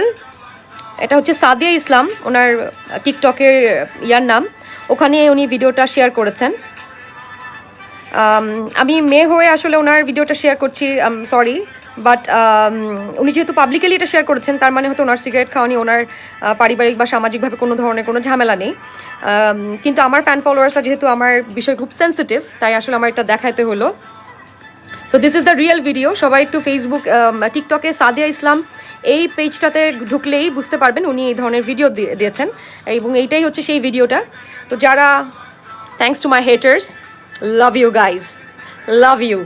Girl এটা হচ্ছে সাদিয়া ইসলাম, ওনার টিকটকের ইয়ার নাম। ওখানে উনি ভিডিওটা শেয়ার করেছেন। আমি মেয়ে হয়ে আসলে ওনার ভিডিওটা শেয়ার করছি সরি বাট উনি যেহেতু পাবলিক্যালি এটা শেয়ার করেছেন, তার মানে হয়তো ওনার সিগারেট খাওয়ানি, ওনার পারিবারিক বা সামাজিকভাবে কোনো ধরনের কোনো ঝামেলা নেই। কিন্তু আমার ফ্যান ফলোয়ার্সরা যেহেতু আমার বিষয় খুব সেন্সিটিভ তাই আসলে আমার এটা দেখাতে হলো। So this is the real video সবাই একটু ফেসবুক টিকটকে সাদিয়া ইসলাম এই পেজটাতে ঢুকলেই বুঝতে পারবেন উনি এই ধরনের ভিডিও দিয়েছেন। এবং এইটাই হচ্ছে সেই ভিডিওটা তো যারা thanks to my haters love you guys love you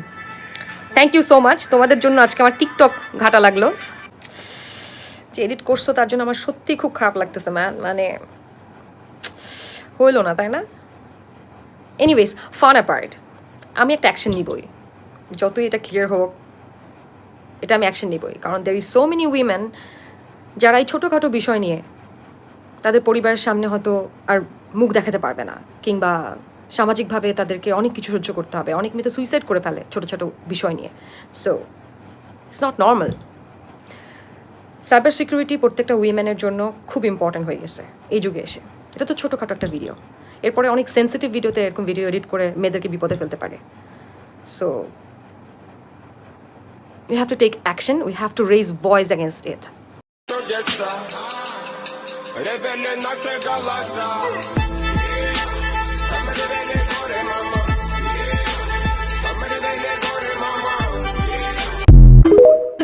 thank you so much তোমাদের জন্য আজকে আমার টিকটক ঘাটা লাগল। যে এডিট করছ, তার জন্য আমার সত্যি খুব খারাপ লাগতেছে ম্যান মানে হইল না, তাই না? এনিওয়েজ ফান অ্যাপার্ট আমি একটা অ্যাকশন নিবই। যতই এটা ক্লিয়ার হোক এটা আমি অ্যাকশন নিবই। কারণ there is so many women যারা এই ছোটোখাটো বিষয় নিয়ে তাদের পরিবারের সামনে হয়তো আর মুখ দেখাতে পারবে না, কিংবা সামাজিকভাবে তাদেরকে অনেক কিছু সহ্য করতে হবে। অনেক মেয়েতে সুইসাইড করে ফেলে ছোটো ছোটো বিষয় নিয়ে। So it's not normal cyber security প্রত্যেকটা উইমেনের জন্য খুব ইম্পর্ট্যান্ট হয়ে গেছে এই যুগে এসে। এটা তো ছোটোখাটো একটা ভিডিও এরপরে অনেক সেন্সিটিভ ভিডিওতে এরকম ভিডিও এডিট করে মেয়েদেরকে বিপদে ফেলতে পারে। So we have to take action, we have to raise voice against it.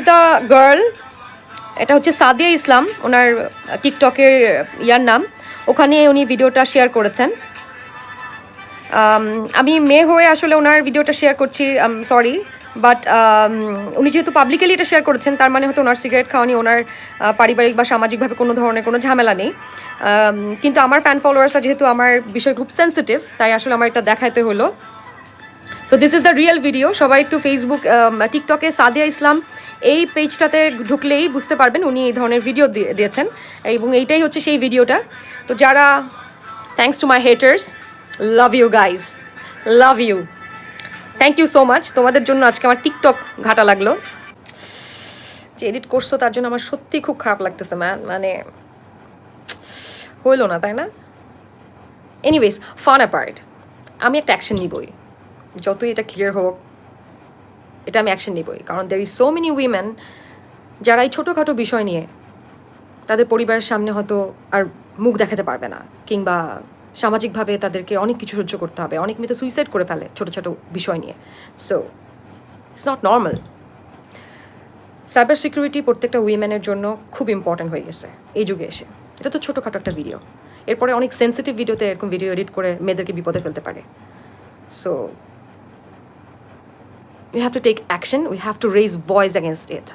The girl এটা হচ্ছে সাদিয়া ইসলাম ওনার টিকটকের ইয়ার নাম। ওখানে উনি ভিডিওটা শেয়ার করেছেন। আমি মেয়ে হয়ে আসলে ওনার ভিডিওটা শেয়ার করছি। সরি বাট উনি যেহেতু পাবলিক্যালি এটা শেয়ার করেছেন, তার মানে হয়তো ওনার সিগারেট খাওয়ানি, ওনার পারিবারিক বা সামাজিকভাবে কোনো ধরনের কোনো ঝামেলা নেই। কিন্তু আমার ফ্যান ফলোয়ার্সরা যেহেতু আমার বিষয় খুব সেন্সিটিভ তাই আসলে আমার এটা দেখাতে হলো। So this is the real video সবাই একটু ফেসবুক টিকটকে সাদিয়া ইসলাম এই পেজটাতে ঢুকলেই বুঝতে পারবেন উনি এই ধরনের ভিডিও দিয়েছেন। এবং এইটাই হচ্ছে সেই ভিডিওটা তো যারা thanks to my haters love you guys love you thank you so much তোমাদের জন্য আজকে আমার টিকটক ঘাটা লাগল। যে এডিট করছ, তার জন্য আমার সত্যি খুব খারাপ লাগতেছে ম্যান মানে হইল না, তাই না? এনিওয়েজ ফান অ্যাপার্ট আমি একটা অ্যাকশন নিবই। যতই এটা ক্লিয়ার হোক, এটা আমি অ্যাকশন নিবই। কারণ there is so many women যারা এই ছোটোখাটো বিষয় নিয়ে তাদের পরিবারের সামনে হয়তো আর মুখ দেখাতে পারবে না, কিংবা সামাজিকভাবে তাদেরকে অনেক কিছু সহ্য করতে হবে। অনেক মেয়ে তো সুইসাইড করে ফেলে ছোটো ছোটো বিষয় নিয়ে। So it's not normal cyber security প্রত্যেকটা উইমেনের জন্য খুব ইম্পর্ট্যান্ট হয়ে গেছে এই যুগে এসে। এটা তো ছোটোখাটো একটা ভিডিও এরপরে অনেক সেন্সিটিভ ভিডিওতে এরকম ভিডিও এডিট করে মেয়েদেরকে বিপদে ফেলতে পারে। So we have to take action we have to raise voice against it.